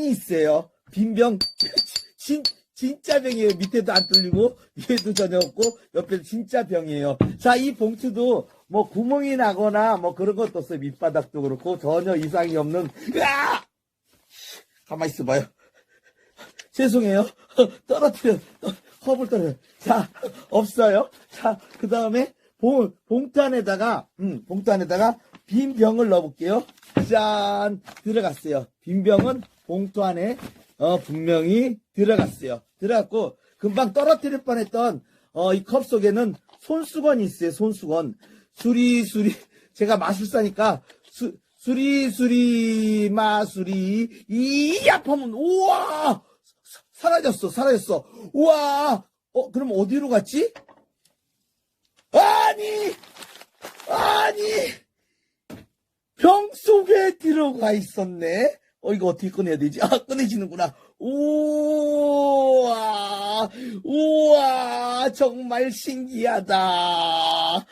있어요. 빈병 진 진짜 병이에요. 밑에도 안 뚫리고 위에도 전혀 없고 옆에도 진짜 병이에요. 자, 이 봉투도 뭐 구멍이 나거나 뭐 그런 것도 없어요. 밑바닥도 그렇고 전혀 이상이 없는 으아! 가만 있어 봐요. 죄송해요. 떨어뜨려. 컵을 떨어져. 자, 없어요. 자, 그 다음에 봉, 봉투 안에다가, 음, 봉투 안에다가 빈 병을 넣어볼게요. 짠! 들어갔어요. 빈 병은 봉투 안에, 어, 분명히 들어갔어요. 들어갔고, 금방 떨어뜨릴 뻔 했던, 어, 이 컵 속에는 손수건이 있어요. 손수건. 수리수리. 제가 마술사니까, 수, 수리수리, 마수리, 이 아파면, 우와! 사라졌어, 사라졌어. 우와! 어, 그럼 어디로 갔지? 아니! 아니! 병 속에 들어가 있었네? 어, 이거 어떻게 꺼내야 되지? 아, 꺼내지는구나. 우와! 우와! 정말 신기하다.